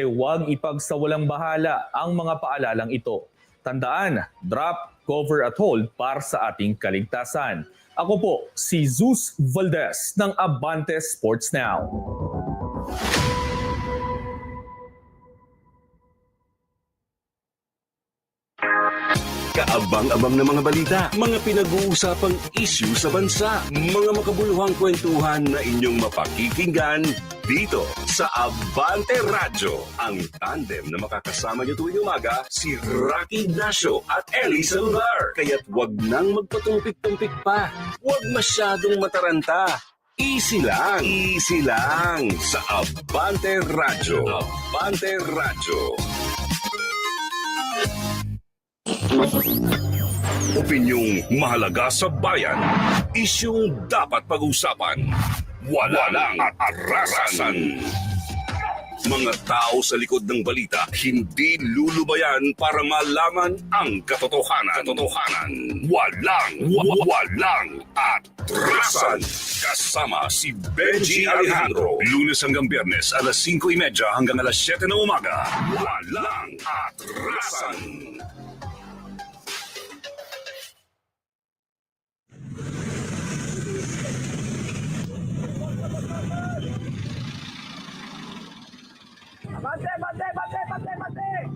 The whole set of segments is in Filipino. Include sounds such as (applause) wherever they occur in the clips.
huwag ipagsawalang bahala ang mga paalalang ito. Tandaan, drop, cover at hold para sa ating kaligtasan. Ako po, si Zeus Valdez ng Abante Sports Now. Kaabang-abang na mga balita, mga pinag-uusapang issue sa bansa, mga makabuluhang kwentuhan na inyong mapakikinggan dito sa Abante Radyo. Ang tandem na makakasama niyo tuwing umaga, si Rocky Ignacio at Ellie Salvar. Kaya't wag nang magpatumpik-tumpik pa. Wag masyadong mataranta. Easy lang, easy lang sa Abante Radyo. Abante Radyo. Opinyong mahalaga sa bayan. Isyong dapat pag-usapan. Walang atarasan. Mga tao sa likod ng balita hindi lulubayan para malaman ang katotohanan. Katotohanan. Walang, wa- walang atrasan. Kasama si Benji Alejandro. Lunes hanggang biyernes, alas 5.30 hanggang alas 7 na umaga. Walang atrasan. Bate, bate, bate, bate!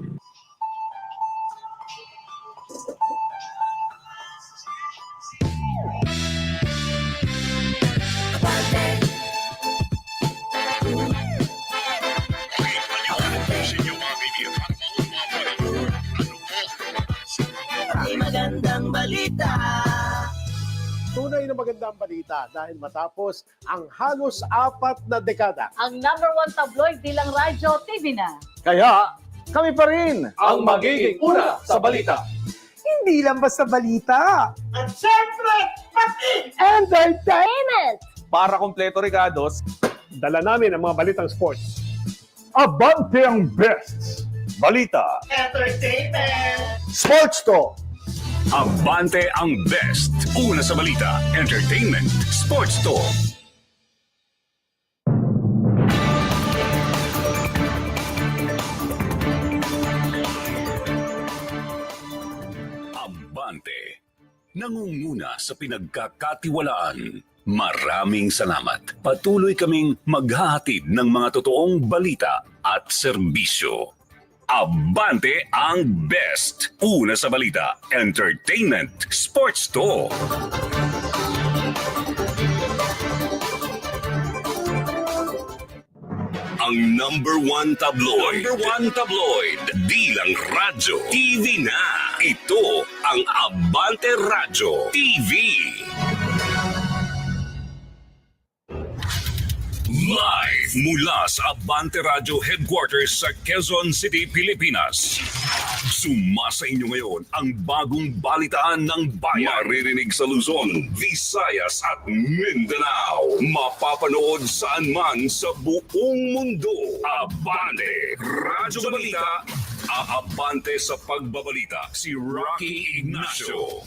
May magandang balita. Tunay na magandang balita dahil matapos ang halos apat na dekada. ang number one tabloid bilang radyo TV na. Kaya kami pa rin Ang magiging una sa balita. Hindi lang basta balita. At syempre, pati entertain. Para kompleto regados, Dala namin ang mga balitang sports. Abante ang best. Balita. entertainment. Sports to. Abante ang best. Una sa balita, entertainment, sports talk. Abante. Nangunguna sa pinagkakatiwalaan. Maraming salamat. Patuloy kaming maghahatid ng mga totoong balita at serbisyo. Abante ang best. Una sa balita, entertainment, sports to. Ang number one tabloid. Number one tabloid. Di lang radyo. TV na. Ito ang Abante Radyo TV. Live mula sa Abante Radio Headquarters sa Quezon City, Pilipinas. Sumasa inyo ngayon ang bagong balitaan ng bayan. Maririnig sa Luzon, Visayas at Mindanao. Mapapanood saan man sa buong mundo. Abante Radyo Balita. Aabante sa pagbabalita si Rocky Ignacio.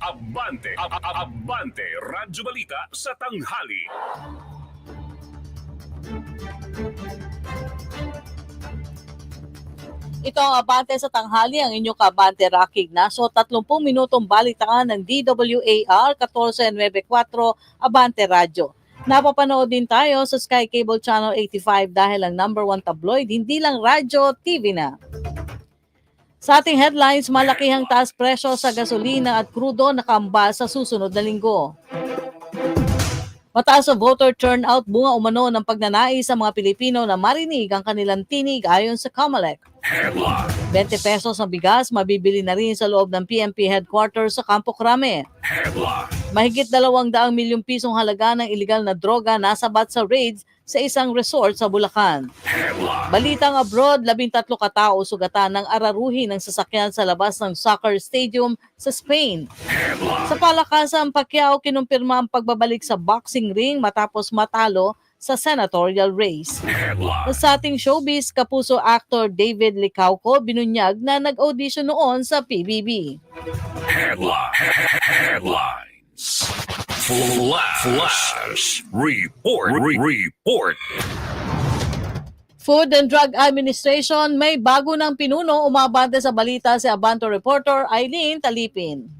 Abante, ab- ab- Abante, Radyo Balita sa tanghali. Ito ang abante sa tanghali, ang inyong kabante Rocky Ignacio. 30 minutong balitaan ng DWAR 1494 Abante Radyo. Napapanood din tayo sa Sky Cable Channel 85 dahil ang number one tabloid, hindi lang radyo, TV na. Sa ating headlines, malakihang taas presyo sa gasolina at krudo nakamba sa susunod na linggo. Mataas sa voter turnout bunga umano ng pagnanais sa mga Pilipino na marinig ang kanilang tinig ayon sa COMELEC. Headline, 20 pesos ng bigas mabibili na rin sa loob ng PNP headquarters sa Campo Crame. headline, Mahigit 200 milyong pisong halaga ng iligal na droga nasabat sa raids sa isang resort sa Bulacan. headline, Balitang abroad, 13 katao sugatan ng araruhi ng sasakyan sa labas ng soccer stadium sa Spain. Sa palakasan, Pacquiao kinumpirma ang pagbabalik sa boxing ring matapos matalo sa senatorial race. headline, Sa ating showbiz, kapuso actor David Licauco binunyag na nag-audition noon sa PBB. headline, headlines. Flash, flash, report, re- report. Food and Drug Administration may bago ng pinuno umabante sa balita si Abanto reporter Eileen Talipin.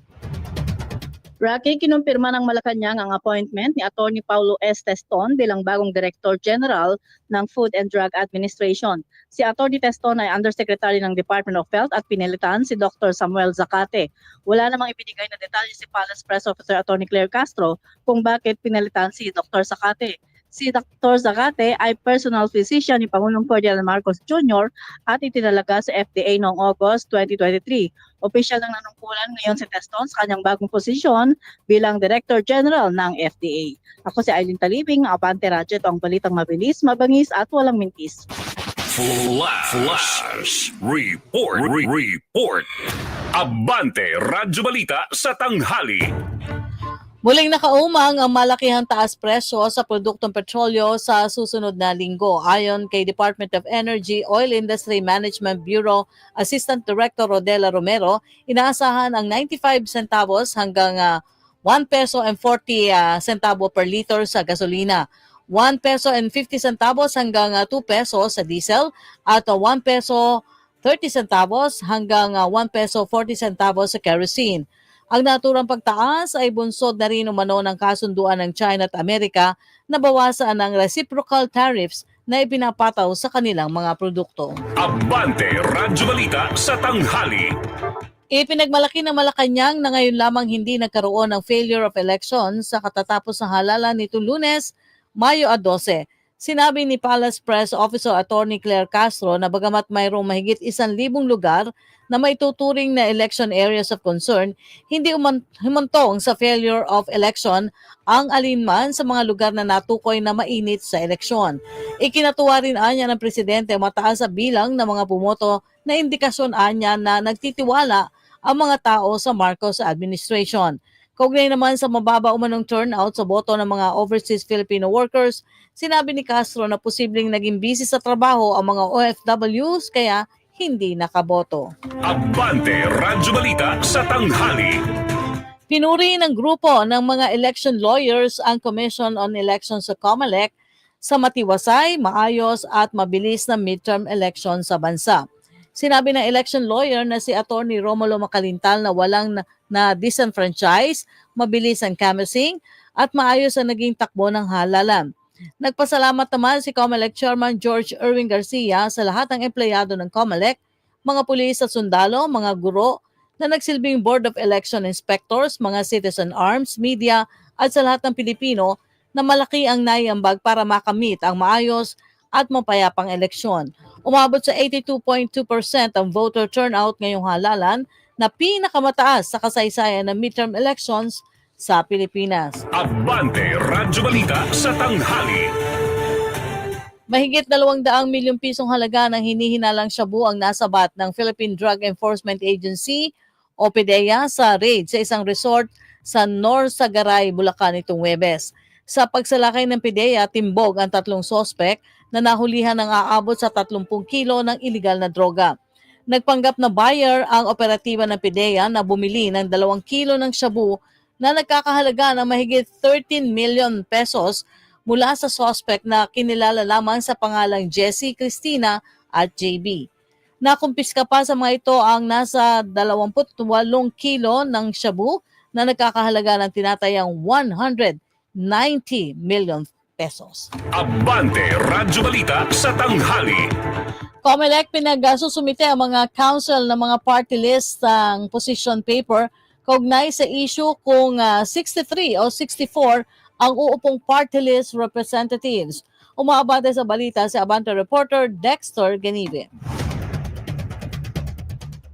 Rocky, kinumpirma ng Malacanang ang appointment ni Attorney Paulo S. Teston bilang bagong Director General ng Food and Drug Administration. Si Attorney Teston ay Undersecretary ng Department of Health at pinilitan si Dr. Samuel Zacate. Wala namang ibinigay na detalye si Palace Press Officer Attorney Claire Castro kung bakit pinilitan si Dr. Zacate. Si Dr. Zacate ay personal physician ni Pangulong Ferdinand Marcos Jr. at itinalaga sa FDA noong August 2023. Opisyal ng nanungkulan ngayon si Teston sa kanyang bagong posisyon bilang Director General ng FDA. Ako si Eileen Talibing, Abante Radyo. Ito ang balitang mabilis, mabangis at walang mintis. Flash, Flash Report, Re- Report. Abante Radyo Balita sa tanghali. Muling nakaumang ang malakihang taas presyo sa produktong petrolyo sa susunod na linggo. Ayon kay Department of Energy Oil Industry Management Bureau Assistant Director Rodela Romero, inaasahan ang 95 centavos hanggang ah, 1 peso and 40 ah, centavo per liter sa gasolina. 1 peso and 50 centavos hanggang ah, 2 peso sa diesel at ah, 1 peso 30 centavos hanggang ah, 1 peso 40 centavos sa kerosene. Ang naturang pagtaas ay bunsod na rin umano ng kasunduan ng China at Amerika na bawasan ang reciprocal tariffs na ipinapataw sa kanilang mga produkto. Abante Radyo Balita sa tanghali. Ipinagmalaki ng Malacanang na ngayon lamang hindi nagkaroon ng failure of election sa katatapos ng halalan nito lunes, Mayo 12. Sinabi ni Palace Press Officer Attorney Claire Castro na bagamat mayroong mahigit isang libong lugar na may tuturing na election areas of concern, hindi uman- humantong sa failure of election ang alinman sa mga lugar na natukoy na mainit sa eleksyon. Ikinatuwa rin anya ng presidente mataas sa bilang ng mga bumoto na indikasyon anya na nagtitiwala ang mga tao sa Marcos administration. Kaugnay naman sa mababa umanong turnout sa boto ng mga overseas Filipino workers, sinabi ni Castro na posibleng naging busy sa trabaho ang mga OFWs kaya hindi nakaboto. Abante Radyo Balita sa tanghali. Pinuri ng grupo ng mga election lawyers ang Commission on Elections sa COMELEC sa matiwasay, maayos at mabilis na midterm election sa bansa. Sinabi ng election lawyer na si Attorney Romulo Macalintal na walang na, disenfranchise, mabilis ang canvassing at maayos ang naging takbo ng halalan. Nagpasalamat naman si COMELEC Chairman George Erwin Garcia sa lahat ng empleyado ng COMELEC, mga pulis at sundalo, mga guro na nagsilbing Board of Election Inspectors, mga citizen arms, media at sa lahat ng Pilipino na malaki ang naiambag para makamit ang maayos at mapayapang eleksyon. Umabot sa 82.2% ang voter turnout ngayong halalan na pinakamataas sa kasaysayan ng midterm elections sa Pilipinas. Abante Radyo Balita sa tanghali. Mahigit 200 milyong pisong halaga ng hinihinalang shabu ang nasabat ng Philippine Drug Enforcement Agency o PDEA sa raid sa isang resort sa Norsagaray, Bulacan itong Webes. Sa pagsalakay ng PDEA, timbog ang tatlong sospek na nahulihan ng aabot sa 30 kilo ng iligal na droga. Nagpanggap na buyer ang operatiba ng PDEA na bumili ng 2 kilo ng shabu na nagkakahalaga ng mahigit 13 million pesos mula sa suspect na kinilala lamang sa pangalang Jessie Christina at JB. Nakumpiska pa sa mga ito ang nasa 28 kilo ng shabu na nagkakahalaga ng tinatayang 190 million pesos. Abante Radyo Balita sa tanghali. COMELEC pinagsusumite ang mga council ng mga party list ng position paper kaugnay sa issue kung ah, 63 o 64 ang uupong party list representatives. Umaabante sa balita si Abante reporter Dexter Ganibe.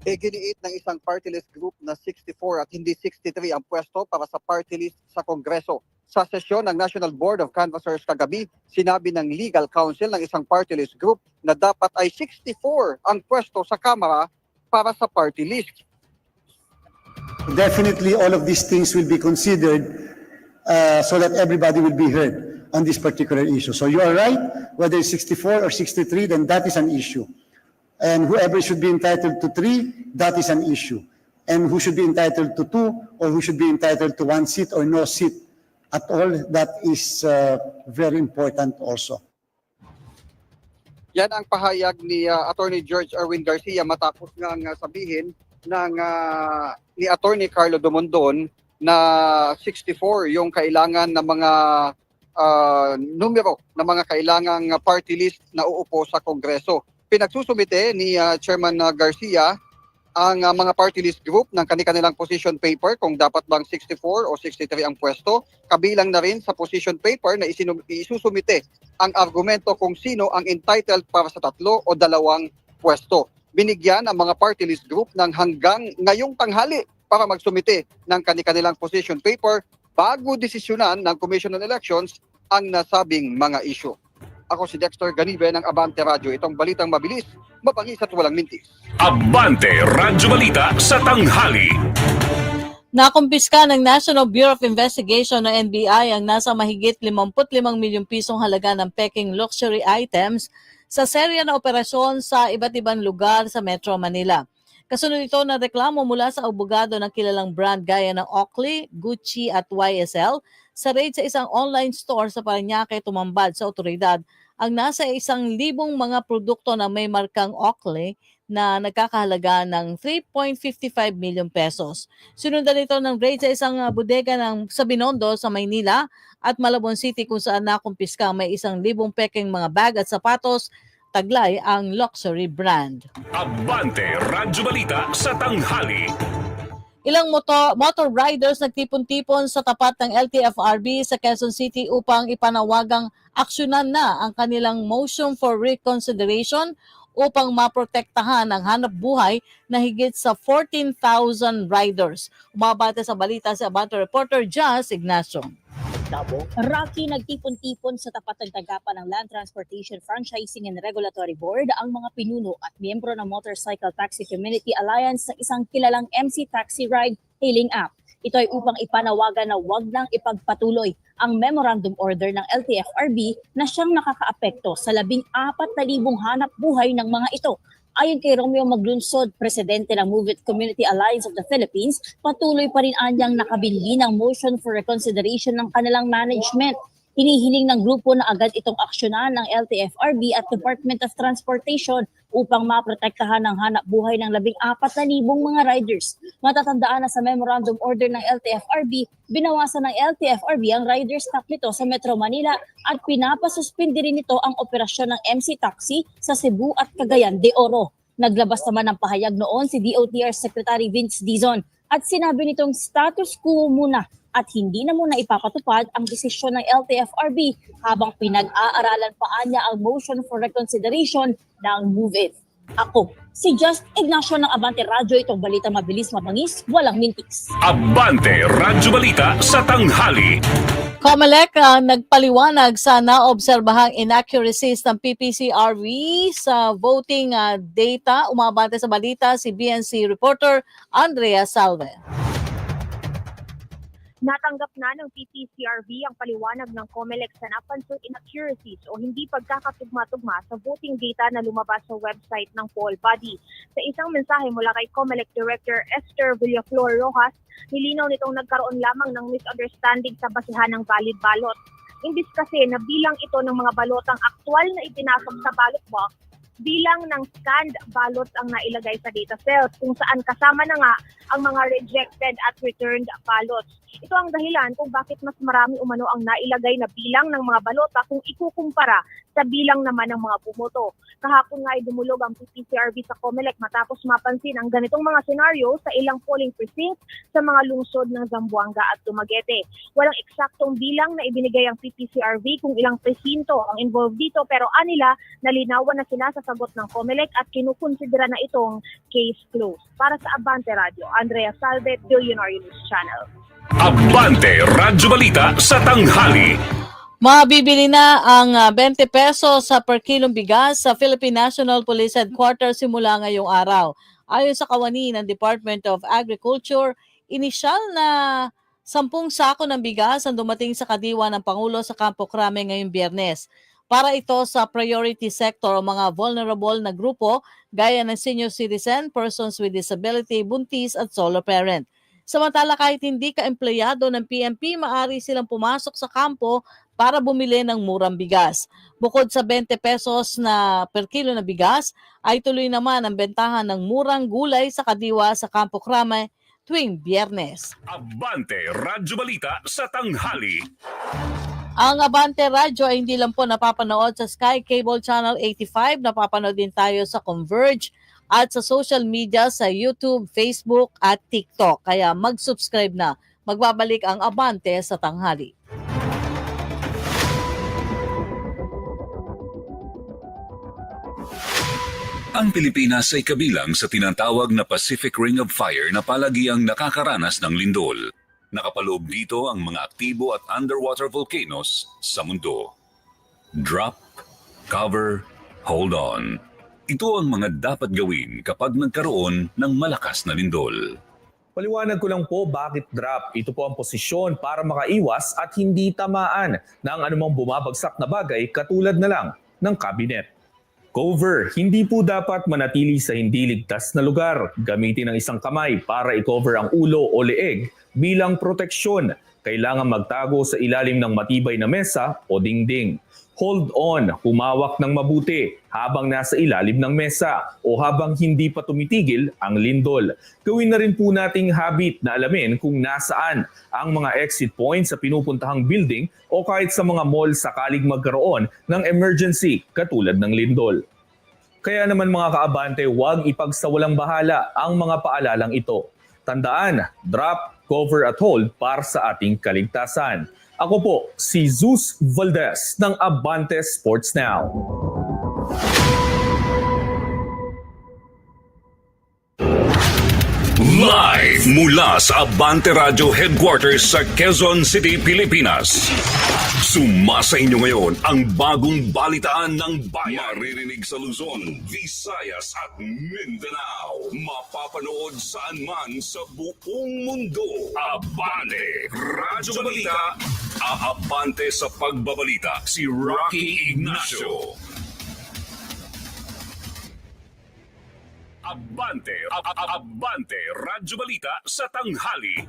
Iginiit ng isang party list group na 64 at hindi 63 ang pwesto para sa party list sa Kongreso. Sa sesyon ng National Board of Canvassers kagabi, sinabi ng legal counsel ng isang party list group na dapat ay 64 ang pwesto sa Kamara para sa party list. definitely all of these things will be considered uh, so that everybody will be heard on this particular issue. So you are right, whether it's 64 or 63, then that is an issue. And whoever should be entitled to three, that is an issue. And who should be entitled to two, or who should be entitled to one seat or no seat at all, that is uh, very important also. Yan ang pahayag ni ah, Attorney George Erwin Garcia matapos nga nga sabihin ng ah, ni Attorney Carlo Dumondon na 64 yung kailangan ng mga ah, numero ng mga kailangang party list na uupo sa Kongreso. Pinagsusumite ni ah, Chairman ah, Garcia ang ah, mga party list group ng kanilang position paper kung dapat bang 64 o 63 ang pwesto. Kabilang na rin sa position paper na isinu- isusumite ang argumento kung sino ang entitled para sa tatlo o dalawang pwesto. Binigyan ang mga party list group ng hanggang ngayong tanghali para magsumite ng kanilang position paper bago desisyonan ng Commission on Elections ang nasabing mga issue. Ako si Dexter Ganibe ng Abante Radio. Itong balitang mabilis, mapangis at walang mintis. Abante Radyo Balita sa tanghali. Nakumpiska ng National Bureau of Investigation o NBI ang nasa mahigit 55 milyong pisong halaga ng peking luxury items sa serya na operasyon sa iba't ibang lugar sa Metro Manila. Kasunod ito na reklamo mula sa abogado ng kilalang brand gaya ng Oakley, Gucci at YSL sa raid sa isang online store sa Parañaque tumambad sa otoridad ang nasa isang libong mga produkto na may markang Oakley na nagkakahalaga ng 3.55 million pesos. Sinundan ito ng raid sa isang uh, bodega ng sa Binondo sa Maynila at Malabon City kung saan nakumpiska may isang libong peking mga bag at sapatos taglay ang luxury brand. Abante Radyo Balita sa tanghali. Ilang motor, motor riders nagtipon-tipon sa tapat ng LTFRB sa Quezon City upang ipanawagang aksyonan na ang kanilang motion for reconsideration upang maprotektahan ang hanap buhay na higit sa 14,000 riders. Umabate sa balita si Abante reporter Jazz Ignacio. Rocky nagtipon-tipon sa tapat ng tanggapan ng Land Transportation Franchising and Regulatory Board ang mga pinuno at miyembro ng Motorcycle Taxi Community Alliance sa isang kilalang MC Taxi Ride hailing app. Ito ay upang ipanawagan na wag nang ipagpatuloy ang memorandum order ng LTFRB na siyang nakakaapekto sa labing apat na libong hanap buhay ng mga ito Ayon kay Romeo Maglunsod, presidente ng Move It Community Alliance of the Philippines, patuloy pa rin anyang nakabili ng motion for reconsideration ng kanilang management. Hinihiling ng grupo na agad itong aksyonan ng LTFRB at Department of Transportation upang maprotektahan ang hanap buhay ng labing apat na libong mga riders. Matatandaan na sa memorandum order ng LTFRB, binawasan ng LTFRB ang rider stock nito sa Metro Manila at pinapasuspindi rin nito ang operasyon ng MC Taxi sa Cebu at Cagayan de Oro. Naglabas naman ng pahayag noon si DOTR Secretary Vince Dizon at sinabi nitong status quo muna at hindi na muna ipapatupad ang desisyon ng LTFRB habang pinag-aaralan pa niya ang motion for reconsideration ng Move It. Ako, si Just Ignacio ng Abante Radio, itong balita mabilis mabangis, walang mintis. Abante Radyo Balita sa tanghali. COMELEC ah, nagpaliwanag sa naobserbahang inaccuracies ng PPCRV sa voting ah, data. Umabante sa balita si BNC reporter Andrea Salve. Natanggap na ng PPCRV ang paliwanag ng COMELEC sa napansong inaccuracies o hindi pagkakatugma-tugma sa voting data na lumabas sa website ng poll body. Sa isang mensahe mula kay COMELEC Director Esther Villaflor Rojas, nilinaw nitong nagkaroon lamang ng misunderstanding sa basihan ng valid ballot. Imbis kasi na bilang ito ng mga balotang aktwal na ipinasok sa ballot box, bilang ng scanned ballots ang nailagay sa data cells kung saan kasama na nga ang mga rejected at returned ballots. Ito ang dahilan kung bakit mas marami umano ang nailagay na bilang ng mga balota kung ikukumpara sa bilang naman ng mga bumoto. Kahapon nga ay dumulog ang PPCRB sa COMELEC matapos mapansin ang ganitong mga senaryo sa ilang polling precincts sa mga lungsod ng Zamboanga at Dumaguete. Walang eksaktong bilang na ibinigay ang PPCRB kung ilang presinto ang involved dito pero anila nalinawan na sila sa sagot ng COMELEC at kinukonsidera na itong case closed. Para sa Abante Radio, Andrea Salve, Billionaire News Channel. Abante Radyo Balita sa tanghali. Mabibili na ang ah, 20 pesos sa per kilong bigas sa Philippine National Police Headquarters simula ngayong araw. Ayon sa kawani ng Department of Agriculture, inisyal na 10 sako ng bigas ang dumating sa kadiwa ng Pangulo sa Campo Crame ngayong biyernes. Para ito sa priority sector o mga vulnerable na grupo gaya ng senior citizen, persons with disability, buntis at solo parent. Samantala kahit hindi ka empleyado ng PMP, maari silang pumasok sa kampo para bumili ng murang bigas. Bukod sa 20 pesos na per kilo na bigas, ay tuloy naman ang bentahan ng murang gulay sa kadiwa sa Kampo Krame tuwing biyernes. Abante Radyo Balita sa tanghali. Ang Abante Radio ay hindi lang po napapanood sa Sky Cable Channel 85, napapanood din tayo sa Converge at sa social media sa YouTube, Facebook at TikTok. Kaya mag-subscribe na. Magbabalik ang Abante sa tanghali. Ang Pilipinas ay kabilang sa tinatawag na Pacific Ring of Fire na palagiang nakakaranas ng lindol. Nakapaloob dito ang mga aktibo at underwater volcanoes sa mundo. Drop, cover, hold on. Ito ang mga dapat gawin kapag nagkaroon ng malakas na lindol. Paliwanag ko lang po bakit drop. Ito po ang posisyon para makaiwas at hindi tamaan ng anumang bumabagsak na bagay katulad na lang ng cabinet. Cover, hindi po dapat manatili sa hindi ligtas na lugar. Gamitin ang isang kamay para i-cover ang ulo o leeg bilang proteksyon. Kailangan magtago sa ilalim ng matibay na mesa o dingding. Hold on, humawak ng mabuti habang nasa ilalim ng mesa o habang hindi pa tumitigil ang lindol. Gawin na rin po nating habit na alamin kung nasaan ang mga exit points sa pinupuntahang building o kahit sa mga mall sakaling magkaroon ng emergency katulad ng lindol. Kaya naman mga kaabante, huwag ipagsawalang bahala ang mga paalalang ito. Tandaan, drop, cover at hold para sa ating kaligtasan. Ako po, si Zeus Valdez ng Abante Sports Now. Live mula sa Abante Radio Headquarters sa Quezon City, Pilipinas. Sumasa inyo ngayon ang bagong balitaan ng bayan. Maririnig sa Luzon, Visayas at Mindanao. Mapapanood saan man sa buong mundo. Abante Radyo Balita. Aabante sa pagbabalita si Rocky Ignacio. Abante, Abante, Radyo Balita sa tanghali.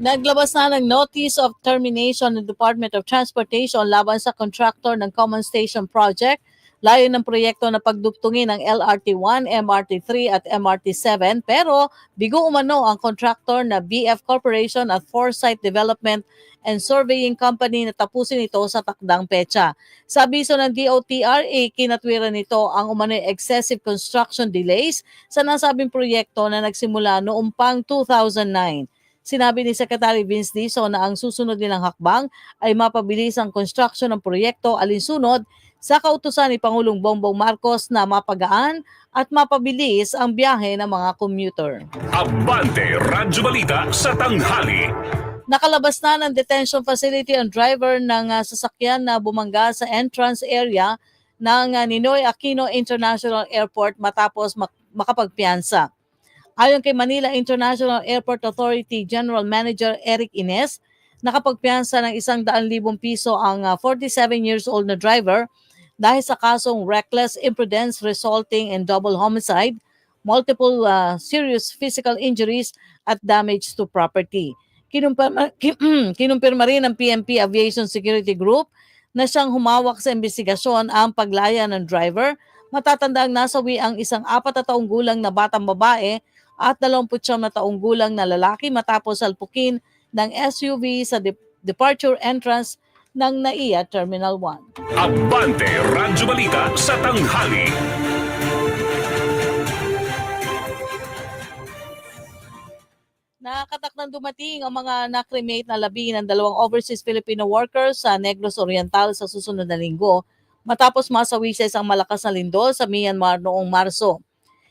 Naglabas na ng Notice of Termination ng Department of Transportation laban sa contractor ng Common Station Project. Layo ng proyekto na pagdugtungin ng LRT1, MRT3 at MRT7 pero bigo umano ang contractor na BF Corporation at Foresight Development and Surveying Company na tapusin ito sa takdang petsa. Sa abiso ng DOTRA, kinatwiran nito ang umano'y excessive construction delays sa nasabing proyekto na nagsimula noong pang 2009. Sinabi ni Secretary Vince Dizon na ang susunod nilang hakbang ay mapabilis ang construction ng proyekto alinsunod sa kautusan ni Pangulong Bongbong Marcos na mapagaan at mapabilis ang biyahe ng mga commuter. Abante, Radyo Balita sa tanghali. Nakalabas na ng detention facility ang driver ng ah, sasakyan na bumangga sa entrance area ng ah, Ninoy Aquino International Airport matapos mak- makapagpiansa. Ayon kay Manila International Airport Authority General Manager Eric Ines, nakapagpiansa ng isang daan libong piso ang ah, 47 years old na driver dahil sa kasong reckless imprudence resulting in double homicide, multiple ah, serious physical injuries at damage to property. Kinumpirma, (clears throat) kinumpirma rin ng PMP Aviation Security Group na siyang humawak sa investigasyon ang paglaya ng driver. Matatanda ang nasawi ang isang apat na taong gulang na batang babae at 29 na taong gulang na lalaki matapos salpukin ng SUV sa de- departure entrance ng NAIA Terminal 1. Abante, Radyo Balita sa tanghali. Nakatak ng dumating ang mga nakremate na labi ng dalawang overseas Filipino workers sa Negros Oriental sa susunod na linggo matapos masawi sa isang malakas na lindol sa Myanmar noong Marso.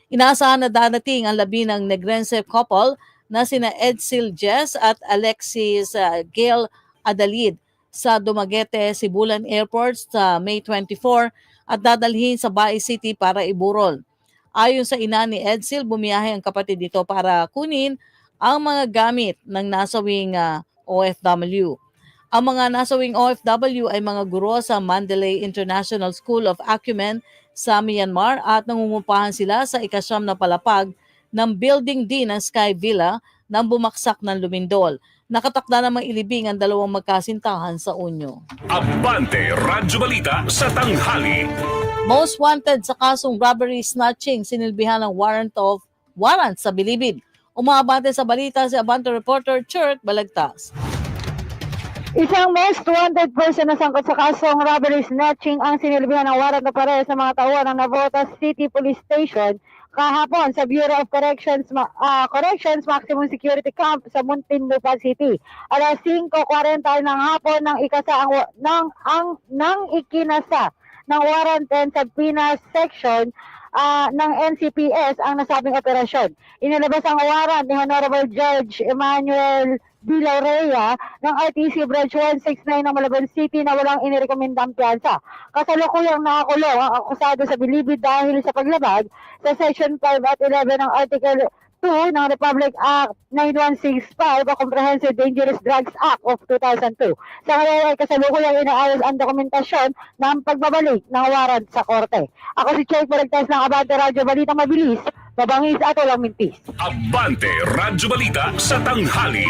Inaasahan na dadating ang labi ng Negrense couple na sina Edsel Jess at Alexis uh, Gail Adalid sa Dumaguete, Sibulan Airport sa May 24 at dadalhin sa Bae City para iburol. Ayon sa ina ni Edsel, bumiyahe ang kapatid nito para kunin ang mga gamit ng nasawing ah, OFW. Ang mga nasawing OFW ay mga guro sa Mandalay International School of Acumen sa Myanmar at nangungupahan sila sa ikasyam na palapag ng building din ng Sky Villa nang bumaksak ng lumindol. Nakatakda namang ilibing ang dalawang magkasintahan sa unyo. Abante Radyo Balita sa tanghali. Most wanted sa kasong robbery snatching sinilbihan ng warrant of warrant sa Bilibid. Umabante sa balita si Abante reporter Chert Balagtas. Isang most wanted person na sangkot sa kasong robbery snatching ang sinilbihan ng warrant na pareho sa mga tauhan ng Navotas City Police Station kahapon sa Bureau of Corrections ah, Corrections Maximum Security Camp sa Muntinlupa City. Alas 5:40 ng hapon ng ikasa ang ng ang ng ikinasa ng warrant and subpoena section ah, ng NCPS ang nasabing operasyon. Inilabas ang warrant ni Honorable Judge Emmanuel Villarreal ng RTC Branch 169 ng Malaban City na walang inirekomendang piyansa. Kasalukuyang nakakulong ang akusado sa bilibid dahil sa paglabag sa Section 5 at 11 ng Article 2 ng Republic Act 9165 o Comprehensive Dangerous Drugs Act of 2002. Sa ngayon ay kasalukuyang inaayos ang dokumentasyon ng pagbabalik ng warrant sa korte. Ako si Check Balagtas ng Abante Radyo Balita Mabilis, mabangis at walang mintis. Abante Radyo Balita sa tanghali.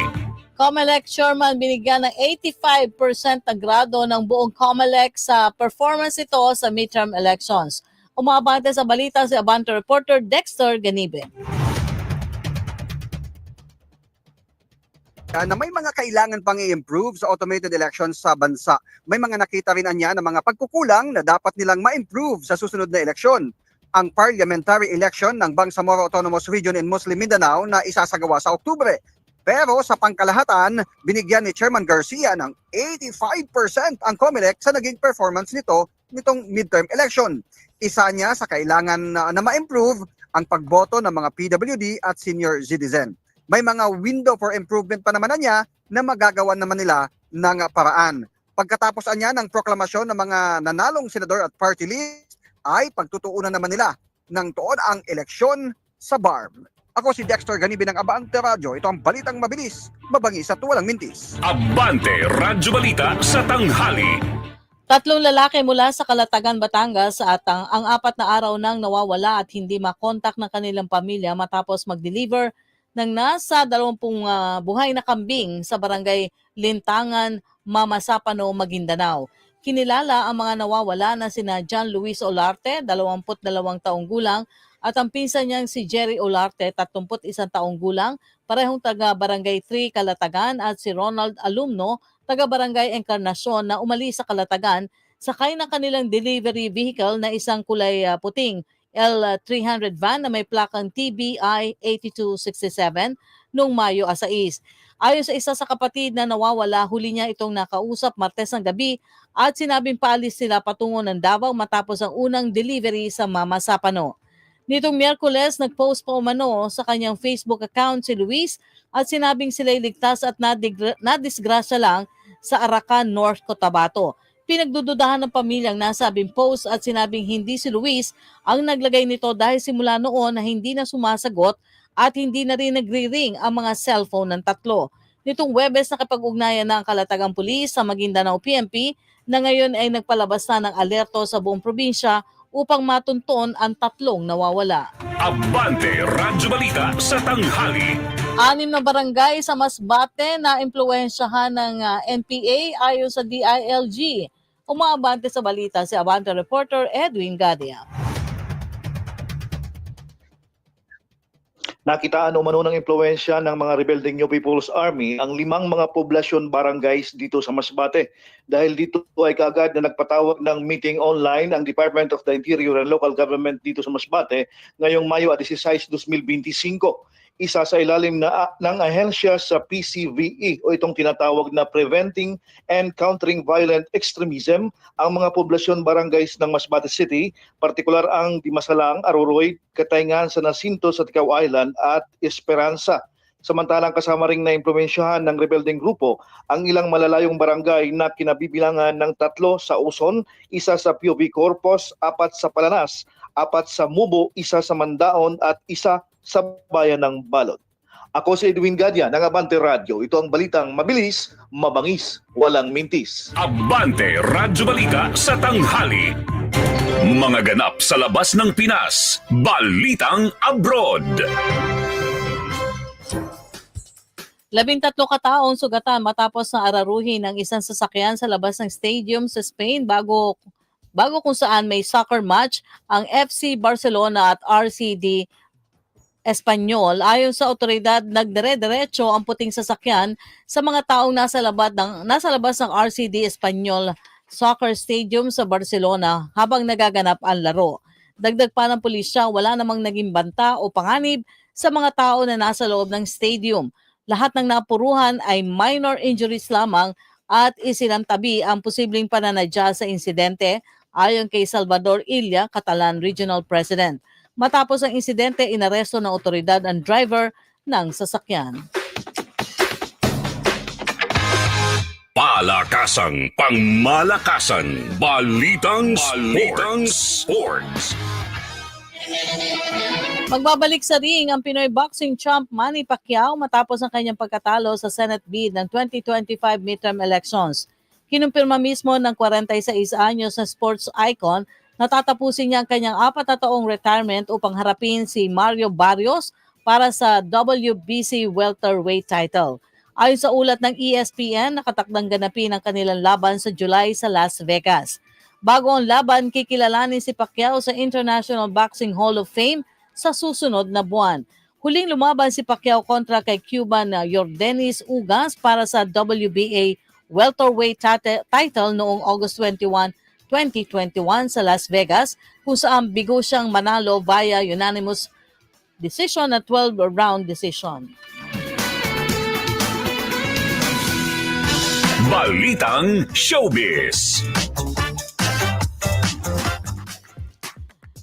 COMELEC chairman binigyan ng 85% na grado ng buong COMELEC sa performance ito sa midterm elections. Umabante sa balita si Abante reporter Dexter Ganibe. Ah, na may mga kailangan pang i-improve sa automated elections sa bansa. May mga nakita rin anya ng mga pagkukulang na dapat nilang ma-improve sa susunod na eleksyon. Ang parliamentary election ng Bangsamoro Autonomous Region in Muslim Mindanao na isasagawa sa Oktubre. Pero sa pangkalahatan, binigyan ni Chairman Garcia ng 85% ang COMELEC sa naging performance nito nitong midterm election. Isa niya sa kailangan na, na ma-improve ang pagboto ng mga PWD at senior citizen may mga window for improvement pa naman na niya na magagawa naman nila ng paraan. Pagkatapos niya ng proklamasyon ng mga nanalong senador at party list, ay pagtutuunan naman nila ng tuon ang eleksyon sa BARM. Ako si Dexter Ganibi ng Abante Radio. Ito ang balitang mabilis, mabangis at walang mintis. Abante Radyo Balita sa tanghali. Tatlong lalaki mula sa Kalatagan, Batangas at ang, ang apat na araw nang nawawala at hindi makontak ng kanilang pamilya matapos mag-deliver ng nasa 20 ah, buhay na kambing sa barangay Lintangan, Mamasapano, Maguindanao. Kinilala ang mga nawawala na sina John Luis Olarte, 22 taong gulang, at ang pinsan niyang si Jerry Olarte, 31 taong gulang, parehong taga Barangay 3 Kalatagan at si Ronald Alumno, taga Barangay Encarnacion na umalis sa Kalatagan sakay ng kanilang delivery vehicle na isang kulay ah, puting L300 van na may plakang TBI 8267 noong Mayo 6. Ayon sa isa sa kapatid na nawawala, huli niya itong nakausap Martes ng gabi at sinabing paalis sila patungo ng Davao matapos ang unang delivery sa Mama Sapano. Nitong Miyerkules, nag-post pa umano sa kanyang Facebook account si Luis at sinabing sila'y ligtas at nadig- nadisgrasya lang sa Arakan, North Cotabato. Pinagdududahan ng pamilyang nasabing post at sinabing hindi si Luis ang naglagay nito dahil simula noon na hindi na sumasagot at hindi na rin nagre-ring ang mga cellphone ng tatlo. Nitong Webes nakipag-ugnayan na ang kalatagang pulis sa Maguindanao PMP na ngayon ay nagpalabas na ng alerto sa buong probinsya upang matunton ang tatlong nawawala. Abante Radyo Balita sa tanghali. Anim na barangay sa Masbate na impluensyahan ng ah, NPA ayon sa DILG. Umaabante sa balita si Abante reporter Edwin Gadia. Nakitaan umano ng impluensya ng mga rebelding New People's Army ang limang mga poblasyon barangays dito sa Masbate. Dahil dito ay kaagad na nagpatawag ng meeting online ang Department of the Interior and Local Government dito sa Masbate ngayong Mayo 16, 2025. Isa sa ilalim na ng ahensya sa PCVE o itong tinatawag na Preventing and Countering Violent Extremism ang mga poblasyon barangays ng Masbate City, partikular ang Dimasalang, Aroroy, Katayngan, San Jacinto sa Ticao Island at Esperanza. Samantalang kasama ring na impluensyahan ng rebelding grupo ang ilang malalayong barangay na kinabibilangan ng tatlo sa Uson, isa sa POV Corpus, apat sa Palanas, apat sa Mubo, isa sa Mandaon at isa sa bayan ng Balot. Ako si Edwin Gadia ng Abante Radio. Ito ang balitang mabilis, mabangis, walang mintis. Abante Radyo Balita sa tanghali. Mga ganap sa labas ng Pinas. Balitang Abroad. Labintatlo kataong sugatan matapos na araruhin ng isang sasakyan sa labas ng stadium sa Spain bago bago kung saan may soccer match ang FC Barcelona at RCD Espanyol. Ayon sa otoridad, nagdire-diretso ang puting sasakyan sa mga taong nasa labas ng nasa labas ng RCD Espanyol Soccer Stadium sa Barcelona habang nagaganap ang laro. Dagdag pa ng pulisya, wala namang naging banta o panganib sa mga tao na nasa loob ng stadium. Lahat ng napuruhan ay minor injuries lamang at isinantabi ang posibleng pananadya sa insidente ayon kay Salvador Illa, Catalan Regional President. Matapos ang insidente, inaresto ng otoridad ang driver ng sasakyan. Palakasang pangmalakasan. Balitang, Balitang sports. Magbabalik sa ring ang Pinoy boxing champ Manny Pacquiao matapos ang kanyang pagkatalo sa Senate bid ng 2025 midterm elections. Kinumpirma mismo ng 46 anyos na sports icon na tatapusin niya ang kanyang apat na taong retirement upang harapin si Mario Barrios para sa WBC welterweight title. Ayon sa ulat ng ESPN, nakatakdang ganapin ang kanilang laban sa July sa Las Vegas. Bago ang laban, kikilalanin si Pacquiao sa International Boxing Hall of Fame sa susunod na buwan. Huling lumaban si Pacquiao kontra kay Cuban na Yordenis Ugas para sa WBA welterweight title noong August 21, 2021 sa Las Vegas kung saan bigo siyang manalo via unanimous decision at 12-round decision. Balitang Showbiz.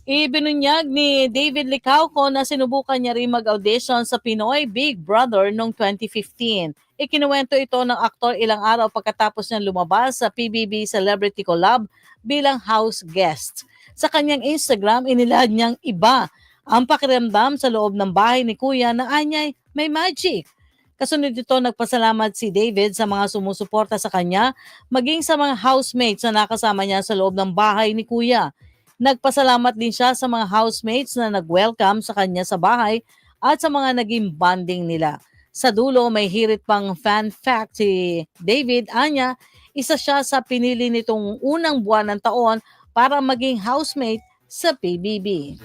Ibinunyag ni David Licauco na sinubukan niya rin mag-audition sa Pinoy Big Brother noong 2015. Ikinuwento ito ng aktor ilang araw pagkatapos niyang lumabas sa PBB Celebrity Collab bilang house guest. Sa kanyang Instagram, inilad niyang iba ang pakiramdam sa loob ng bahay ni Kuya na anyay may magic. Kasunod dito, nagpasalamat si David sa mga sumusuporta sa kanya, maging sa mga housemates na nakasama niya sa loob ng bahay ni Kuya. Nagpasalamat din siya sa mga housemates na nag-welcome sa kanya sa bahay at sa mga naging bonding nila. Sa dulo, may hirit pang fan fact si David Anya, isa siya sa pinili nitong unang buwan ng taon para maging housemate sa PBB.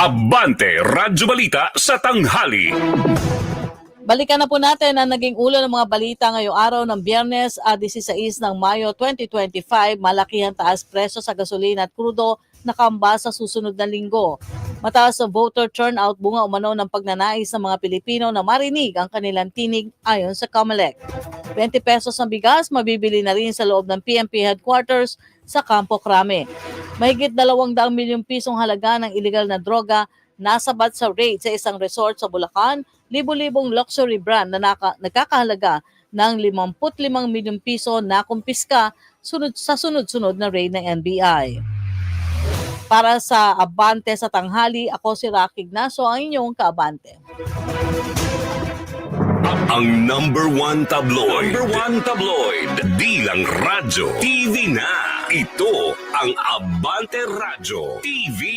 Abante Radyo Balita sa tanghali. Balikan na po natin ang naging ulo ng mga balita ngayong araw ng Biyernes at 16 ng Mayo 2025. Malaki ang taas presyo sa gasolina at krudo nakamba sa susunod na linggo. Mataas ang voter turnout bunga umano ng pagnanais ng mga Pilipino na marinig ang kanilang tinig ayon sa COMELEC. 20 pesos ang bigas, mabibili na rin sa loob ng PMP headquarters sa Campo Crame. Mahigit 200 milyong pisong halaga ng illegal na droga nasabat sa raid sa isang resort sa Bulacan, libo-libong luxury brand na naka, nagkakahalaga ng 55 milyong piso na kumpiska sunod, sa sunod-sunod na raid ng NBI. Para sa Abante sa tanghali, ako si Rocky Ignacio, ang inyong kaabante. Ang number one tabloid. Number one tabloid. Di lang radyo. TV na. Ito ang Abante Radyo TV.